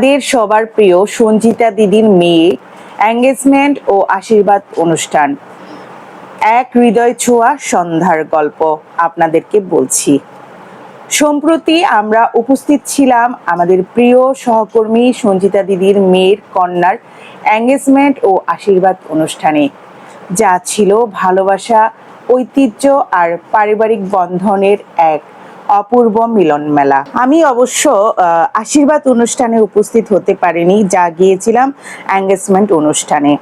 আমাদের সবার প্রিয় সঞ্জিতা দিদির মেয়ে এঙ্গেজমেন্ট ও আশীর্বাদ অনুষ্ঠান। এক হৃদয় ছোঁয়া সন্ধ্যার গল্প আপনাদেরকে বলছি। সম্প্রতি আমরা উপস্থিত ছিলাম আমাদের প্রিয় সহকর্মী সঞ্জিতা দিদির মেয়ের কন্যার এঙ্গেজমেন্ট ও আশীর্বাদ অনুষ্ঠানে। যা ছিল ভালোবাসা, ঐতিহ্য আর পারিবারিক বন্ধনের এক অপূর্ব মিলন মেলা। আমি অবশ্য আশীর্বাদ অনুষ্ঠানে উপস্থিত হতে পারিনি, যা গিয়েছিলাম অ্যাঙ্গেজমেন্ট অনুষ্ঠানে।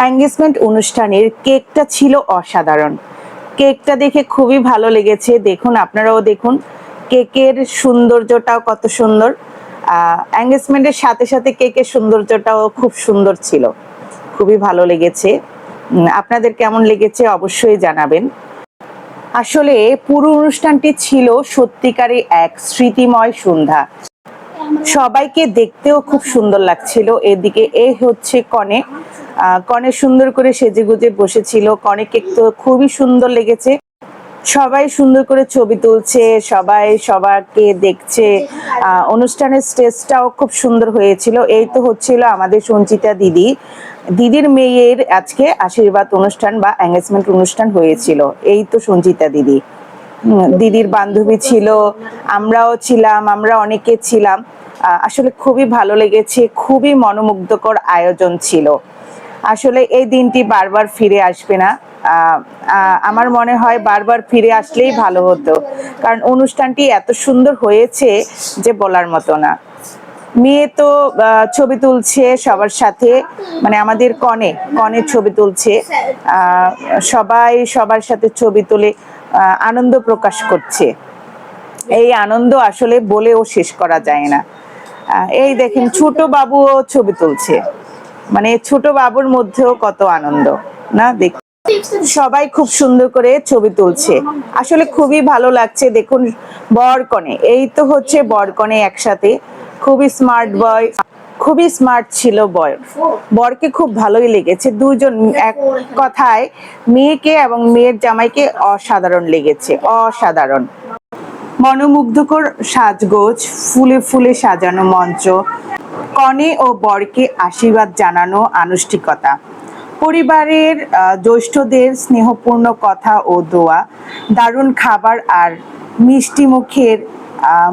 অ্যাঙ্গেজমেন্ট অনুষ্ঠানের কেকটা ছিল অসাধারণ। কেকটা দেখে খুবই ভালো লেগেছে। দেখুন, আপনারাও দেখুন, কেকের সৌন্দর্যটাও কত সুন্দর। অ্যাঙ্গেজমেন্টের সাথে সাথে কেকের সৌন্দর্যটাও খুব সুন্দর ছিল। খুবই ভালো লেগেছে। আপনাদের কেমন লেগেছে অবশ্যই জানাবেন। আসলে পুরো অনুষ্ঠানটি ছিল সত্যিকারে এক স্মৃতিময় সন্ধ্যা। সবাইকে দেখতেও খুব সুন্দর লাগছিল। এদিকে এ হচ্ছে কনে। কনে সুন্দর করে সেজে গুজে বসেছিল। কনেকে তো খুবই সুন্দর লেগেছে। সবাই সুন্দর করে ছবি তুলছে, সবাই সবাইকে দেখছে। অনুষ্ঠানের স্টেজটাও খুব সুন্দর হয়েছিল। এই তো হচ্ছিল আমাদের সঞ্চিতা দিদি। দিদির মেয়ের আজকে আশীর্বাদ অনুষ্ঠান বা এঙ্গেজমেন্ট অনুষ্ঠান হয়েছিল। এই তো সঞ্জিতা দিদি। দিদির বান্ধবী ছিল, আমরাও ছিলাম, আমরা অনেকে ছিলাম। আসলে খুবই ভালো লেগেছে, খুবই মনোমুগ্ধকর আয়োজন ছিল। আসলে এই দিনটি বারবার ফিরে আসবে না। আমার মনে হয় বারবার ফিরে আসলেই ভালো হতো। কারণ অনুষ্ঠানটি এত সুন্দর হয়েছে যে বলার মতো না। মেয়ে তো ছবি তুলছে সবার সাথে মানে আমাদের কনে কনে ছবি তুলছে সবাই সবার সাথে ছবি তুলে আনন্দ প্রকাশ করছে। এই আনন্দ আসলে বলেও শেষ করা যায় না। এই দেখেন ছোট বাবুও ছবি তুলছে। মানে ছোট বাবুর মধ্যেও কত আনন্দ, না? দেখ, সবাই খুব সুন্দর করে ছবি তুলছে। আসলে খুবই ভালো লাগছে, দেখুন বরকনে এই তো হচ্ছে বরকনে একসাথে। খুবই স্মার্ট বয় খুবই স্মার্ট ছিল বয় বরকে খুব ভালোই লেগেছে। দুজন এক কথায় মেয়েকে এবং মেয়ের জামাইকে অসাধারণ লেগেছে, অসাধারণ। মনোমুগ্ধকর সাজগোজ, ফুলে ফুলে সাজানো মঞ্চ, কনে ও বরকে আশীর্বাদ জানানো আনুষ্ঠিকতা। পরিবারের জ্যৈষ্ঠদের স্নেহপূর্ণ কথা ও দোয়া, দারুণ খাবার আর মিষ্টি মুখের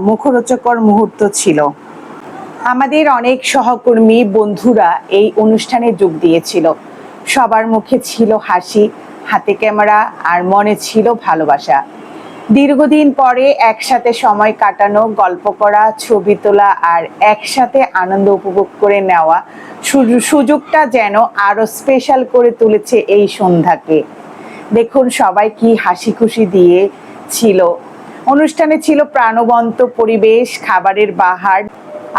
মুখরোচকর মুহূর্ত ছিল। আমাদের অনেক সহকর্মী বন্ধুরা এই অনুষ্ঠানে যোগ দিয়েছিল। সবার মুখে ছিল হাসি, হাতে ক্যামেরা আর মনে ছিল ভালোবাসা। দীর্ঘদিন পরে একসাথে সময় কাটানো, গল্প করা, ছবি তোলা আর একসাথে আনন্দ উপভোগ করে নেওয়া সুযোগটা যেন আরও স্পেশাল করে তুলেছে এই সন্ধ্যাকে। দেখুন সবাই কি হাসি খুশি দিয়ে ছিল। অনুষ্ঠানে ছিল প্রাণবন্ত পরিবেশ, খাবারের বাহার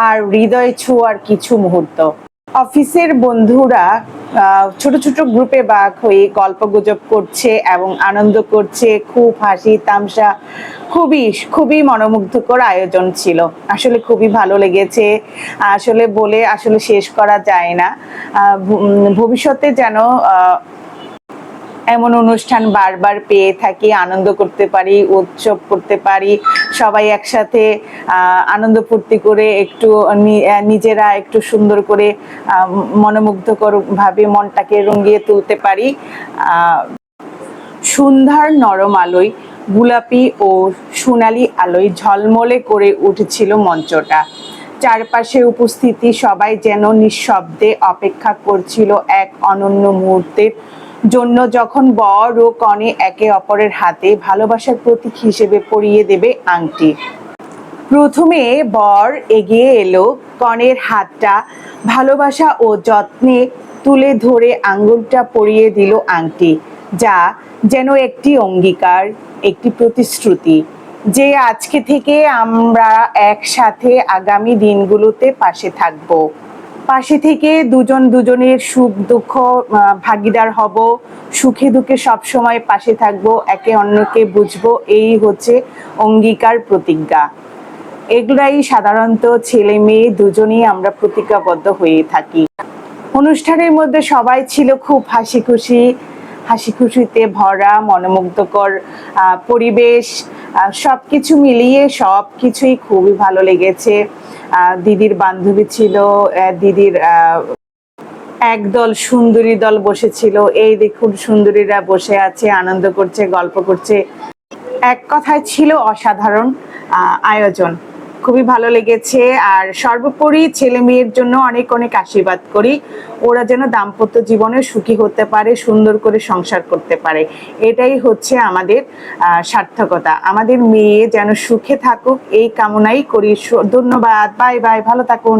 আর হৃদয় ছোঁয়ার কিছু মুহূর্ত। অফিসের বন্ধুরা ছোট ছোট গ্রুপে বাক হয়ে গল্প গুজব করছে এবং আনন্দ করছে। খুব হাসি, তামসা, খুবই খুবই মনোমুগ্ধকর আয়োজন ছিল। আসলে খুবই ভালো লেগেছে। আসলে বলে আসলে শেষ করা যায় না। ভবিষ্যতে যেন এমন অনুষ্ঠান বারবার পেয়ে থাকি আনন্দ করতে পারি উৎসব করতে পারি। সবাই একসাথে আনন্দ ফুর্তি করে একটু নিজেরা একটু সুন্দর করে আহ, মনোমুগ্ধকর ভাবে মনটাকে রঙিয়ে তুলতে পারি। সন্ধ্যার নরম আলোয় গোলাপি ও সোনালি আলোয় ঝলমলে করে উঠেছিল মঞ্চটা। চারপাশে উপস্থিতি সবাই যেন নিঃশব্দে অপেক্ষা করছিল এক অনন্য মুহূর্তের জন্য যখন বর ও কনে একে অপরের হাতে ভালোবাসার প্রতীক হিসেবে পরিয়ে দেবে আংটি। প্রথমে বর এগিয়ে এলো কনের হাতটা ভালোবাসা ও যত্নে তুলে ধরে আঙ্গুলটা পরিয়ে দিল আংটি, যা যেন একটি অঙ্গীকার, একটি প্রতিশ্রুতি, যে আজকে থেকে আমরা একসাথে আগামী দিনগুলোতে পাশে থাকব। পাশে থেকে দুজন দুজনের সুখ দুঃখ ভাগিদার হব। সুখে দুঃখে সবসময় পাশে থাকব একে অন্যকে বুঝব। এই হচ্ছে অঙ্গীকার প্রতিজ্ঞা। এগুলাই সাধারণত ছেলে মেয়ে দুজনেই আমরা প্রতিজ্ঞাবদ্ধ হয়ে থাকি। অনুষ্ঠানের মধ্যে সবাই ছিল খুব হাসি খুশি হাসি খুশিতে ভরা মনোমুগ্ধকর পরিবেশ আহ, সবকিছু মিলিয়ে সব কিছুই খুবই ভালো লেগেছে। দিদির বান্ধবী ছিল দিদির একদল সুন্দরী দল বসেছিল। এই দেখুন সুন্দরীরা বসে আছে, আনন্দ করছে, গল্প করছে। এক কথায় ছিল অসাধারণ আয়োজন। খুবই ভালো লেগেছে। আর সর্বোপরি ছেলে মেয়ের জন্য অনেক অনেক আশীর্বাদ করি। ওরা যেন দাম্পত্য জীবনে সুখী হতে পারে, সুন্দর করে সংসার করতে পারে। এটাই হচ্ছে আমাদের সার্থকতা। আমাদের মেয়ে যেন সুখে থাকুক, এই কামনাই করি। ধন্যবাদ। Bye bye. ভালো থাকুন।